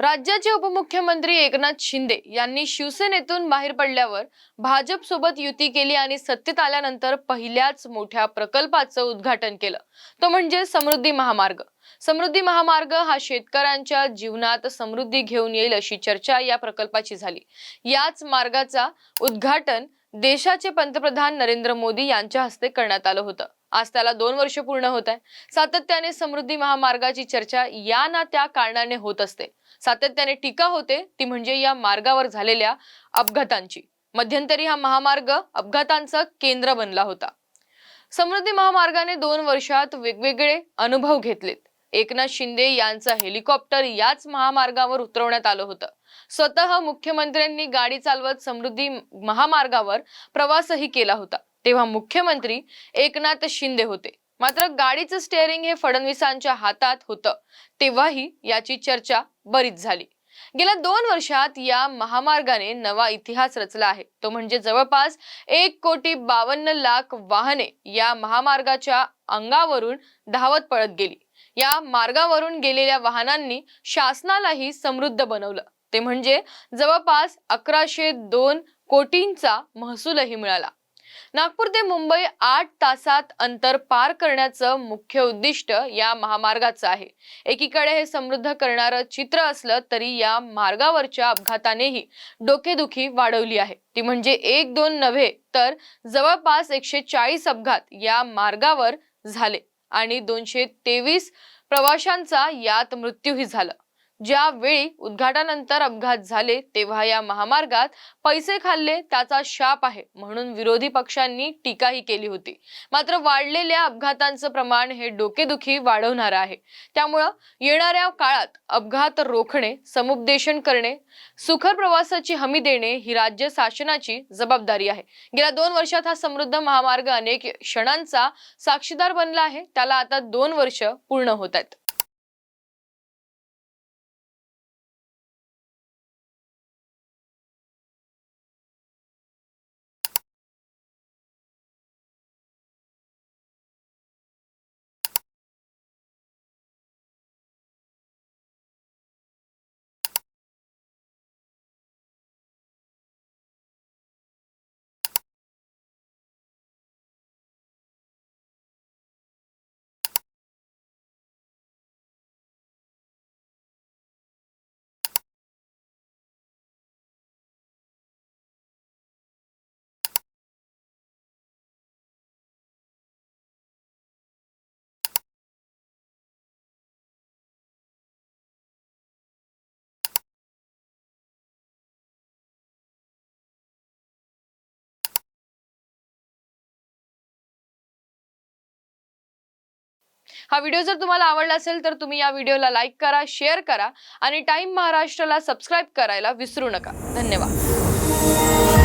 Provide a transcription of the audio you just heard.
राज्याचे उपमुख्यमंत्री एकनाथ शिंदे यांनी शिवसेनेतून बाहेर पडल्यावर भाजप सोबत युती केली आणि सत्तेत आल्यानंतर पहिल्याच मोठ्या प्रकल्पाचं उद्घाटन केलं. तो म्हणजे समृद्धी महामार्ग. समृद्धी महामार्ग हा शेतकऱ्यांच्या जीवनात समृद्धी घेऊन येईल अशी चर्चा या प्रकल्पाची झाली. याच मार्गाचा उद्घाटन देशाचे पंतप्रधान नरेंद्र मोदी यांच्या हस्ते करण्यात आलं होतं. आज त्याला दोन वर्ष पूर्ण होत आहे. सातत्याने समृद्धी महामार्गाची चर्चा या ना त्या कारणाने होत असते. सातत्याने टीका होते ती म्हणजे या मार्गावर झालेल्या अपघातांची. मध्यंतरी हा महामार्ग अपघातांचं केंद्र बनला होता. समृद्धी महामार्गाने दोन वर्षात वेगवेगळे अनुभव घेतलेत. एकनाथ शिंदे यांचं हेलिकॉप्टर याच महामार्गावर उतरवण्यात आलं होतं. स्वतः मुख्यमंत्र्यांनी गाडी चालवत समृद्धी महामार्गावर प्रवासही केला होता. तेव्हा मुख्यमंत्री एकनाथ शिंदे होते. मात्र गाडीचं स्टेअरिंग हे फडणवीसांच्या हातात होतं. तेव्हाही याची चर्चा बरीच झाली. गेल्या दोन वर्षात या महामार्गाने नवा इतिहास रचला आहे. तो म्हणजे जवळपास एक कोटी बावन्न लाख वाहने या महामार्गाच्या अंगावरून धावत पळत गेली. या मार्गावरून गेलेल्या वाहनांनी शासनालाही समृद्ध बनवलं. ते म्हणजे जवळपास अकराशे दोन कोटींचा महसूलही मिळाला. नागपूर ते मुंबई आठ तासात अंतर पार करण्याचं मुख्य उद्दिष्ट या महामार्गाचं आहे. एकीकडे हे समृद्ध करणारं चित्र असलं तरी या मार्गावरच्या अपघातानेही डोकेदुखी वाढवली आहे. ती म्हणजे एक दोन नव्हे तर जवळपास एकशे चाळीस अपघात या मार्गावर झाले आणि दोनशे तेवीस प्रवाशांचा यात मृत्यूही झाला. ज्यावेळी उद्घाटनानंतर अपघात झाले तेव्हा या महामार्गात पैसे खाल्ले त्याचा शाप आहे म्हणून विरोधी पक्षांनी टीकाही केली होती. मात्र वाढलेल्या अपघातांचं प्रमाण हे डोकेदुखी वाढवणार आहे. त्यामुळं येणाऱ्या काळात अपघात रोखणे समुपदेशन करणे सुखर प्रवासाची हमी देणे ही राज्य शासनाची जबाबदारी आहे. गेल्या दोन वर्षात हा समृद्ध महामार्ग अनेक क्षणांचा साक्षीदार बनला आहे. त्याला आता दोन वर्ष पूर्ण होत आहेत. हा व्हिडिओ जर तुम्हाला आवडला असेल तर तुम्ही या व्हिडिओला लाईक करा शेअर करा आणि टाईम महाराष्ट्राला सबस्क्राईब करायला विसरू नका. धन्यवाद.